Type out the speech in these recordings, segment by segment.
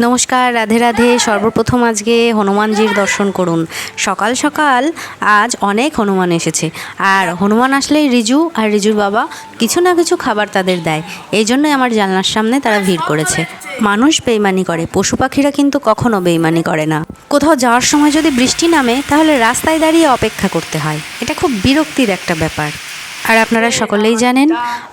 নমস্কার, রাধে রাধে। সর্বপ্রথম আজকে হনুমানজির দর্শন করুন। সকাল সকাল আজ অনেক হনুমান এসেছে। আর হনুমান আসলেই রিজু আর রিজুর বাবা কিছু না কিছু খাবার তাদের দেয়। এই জন্যই আমার জানলার সামনে তারা ভিড় করেছে। মানুষ বেইমানি করে, পশু পাখিরা কিন্তু কখনো বেইমানি করে না। কোথাও যাওয়ার সময় যদি বৃষ্টি নামে, তাহলে রাস্তায় দাঁড়িয়ে অপেক্ষা করতে হয়। এটা খুব বিরক্তির একটা ব্যাপার। আর আপনারা সকলেই জানেন,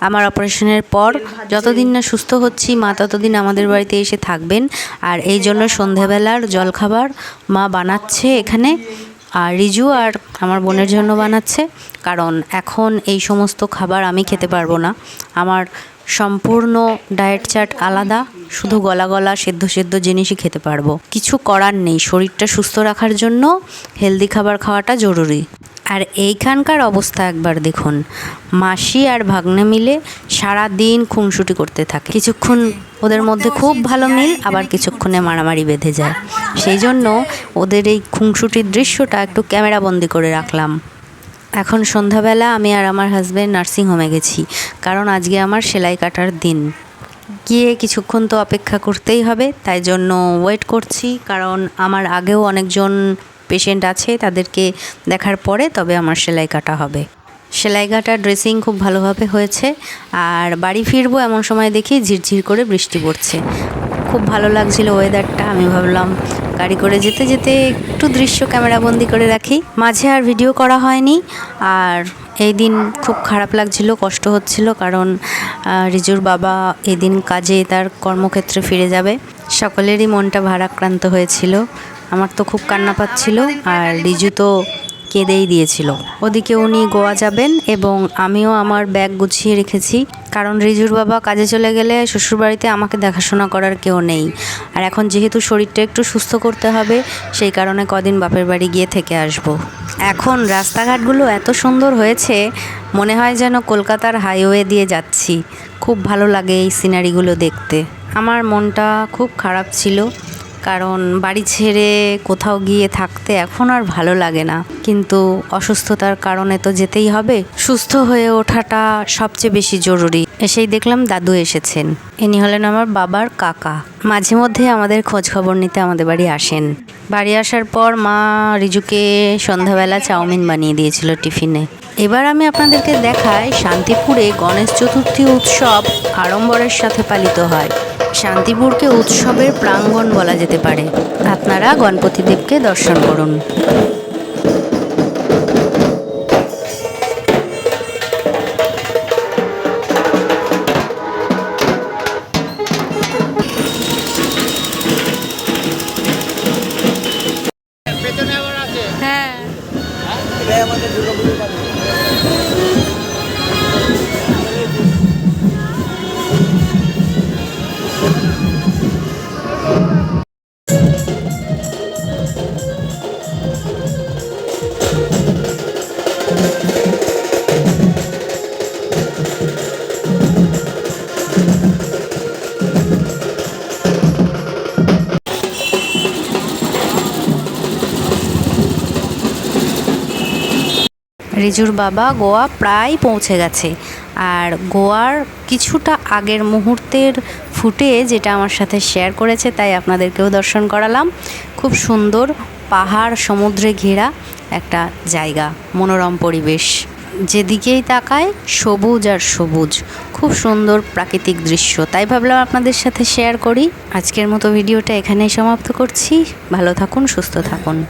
আমার অপারেশনের পর যতদিন না সুস্থ হচ্ছি, মা ততদিন আমাদের বাড়িতে এসে থাকবেন। আর এই জন্য সন্ধেবেলার জলখাবার মা বানাচ্ছে এখানে। আর রিজু আর আমার বোনের জন্য বানাচ্ছে। কারণ এখন এই সমস্ত খাবার আমি খেতে পারব না। আমার সম্পূর্ণ ডায়েট চার্ট আলাদা, শুধু গলা গলা সেদ্ধ সেদ্ধ জিনিসই খেতে পারব। কিছু করার নেই, শরীরটা সুস্থ রাখার জন্য হেলদি খাবার খাওয়াটা জরুরি। আর এইখানকার অবস্থা একবার দেখুন। মাসি আর ভাগ্নে মিলে সারা দিন খুনসুটি করতে থাকে। কিছুক্ষণ ওদের মধ্যে খুব ভালো মিল, আবার কিছুক্ষণে মারামারি বেঁধে যায়। সেই জন্য ওদের এই খুনসুটির দৃশ্যটা একটু ক্যামেরাবন্দি করে রাখলাম। এখন সন্ধ্যাবেলা আমি আর আমার হাজব্যান্ড নার্সিংহোমে গেছি, কারণ আজকে আমার সেলাই কাটার দিন। গিয়ে কিছুক্ষণ তো অপেক্ষা করতেই হবে, তাই জন্য ওয়েট করছি, কারণ আমার আগেও অনেকজন পেশেন্ট আছে, তাদেরকে দেখার পরে তবে আমার সেলাই কাটা হবে। সেলাই কাটা ড্রেসিং খুব ভালোভাবে হয়েছে, আর বাড়ি ফিরবো এমন সময় দেখি ঝিরঝির করে বৃষ্টি পড়ছে। খুব ভালো লাগছিল ওয়েদারটা আমি ভাবলাম গাড়ি করে যেতে যেতে একটু দৃশ্য ক্যামেরা বন্দি করে রাখি। মাঝে আর ভিডিও করা হয়নি। আর এই দিন খুব খারাপ লাগছিল, কষ্ট হচ্ছিল কারণ রিজুর বাবা এদিন কাজে তার কর্মক্ষেত্রে ফিরে যাবে। সকলেরই মনটা ভারাক্রান্ত হয়েছিল। আমার তো খুব কান্না পাচ্ছিল। আর রিজু তো কেঁদেই দিয়েছিল। ওদিকে উনি গোয়া যাবেন এবং আমিও আমার ব্যাগ গুছিয়ে রেখেছি। কারণ রিজুর বাবা কাজে চলে গেলে শ্বশুরবাড়িতে আমাকে দেখাশোনা করার কেউ নেই। আর এখন যেহেতু শরীরটা একটু সুস্থ করতে হবে, সেই কারণে কদিন বাপের বাড়ি গিয়ে থেকে আসব। এখন রাস্তাঘাটগুলো এত সুন্দর হয়েছে, মনে হয় যেন কলকাতার হাইওয়ে দিয়ে যাচ্ছি। খুব ভালো লাগে এই সিনারিগুলো দেখতে। আমার মনটা খুব খারাপ ছিল। কারণ বাড়ি ছেড়ে কোথাও গিয়ে থাকতে এখন আর ভালো লাগে না। কিন্তু অসুস্থতার কারণে তো যেতেই হবে। সুস্থ হয়ে ওঠাটা সবচেয়ে বেশি জরুরি। এসেই দেখলাম দাদু এসেছেন। ইনি হলেন আমার বাবার কাকা। মাঝে মধ্যে আমাদের খোঁজ খবর নিতে আমাদের বাড়ি আসেন। বাড়ি আসার পর মা রিজুকে সন্ধ্যাবেলা চাউমিন বানিয়ে দিয়েছিল টিফিনে। এবার আমি আপনাদেরকে দেখাই শান্তিপুরে গণেশ চতুর্থী উৎসব আড়ম্বরের সাথে পালিত হয়। শান্তিপুরকে উৎসবের প্রাঙ্গণ বলা যেতে পারে। আপনারা গণপতি দেবকে দর্শন করুন। হ্যাঁ। রিজুর বাবা গোয়া প্রায় পৌঁছে গেছে। আর গোয়ার কিছুটা আগের মুহূর্তের ফুটে যেটা আমার সাথে শেয়ার করেছে, তাই আপনাদেরকেও দর্শন করালাম। খুব সুন্দর পাহাড় সমুদ্রে ঘেরা একটা জায়গা, মনোরম পরিবেশ। যেদিকেই তাকায়, সবুজ আর সবুজ। খুব সুন্দর প্রাকৃতিক দৃশ্য। তাই ভাবলাম আপনাদের সাথে শেয়ার করি। আজকের মতো ভিডিওটা এখানেই সমাপ্ত করছি। ভালো থাকুন, সুস্থ থাকুন।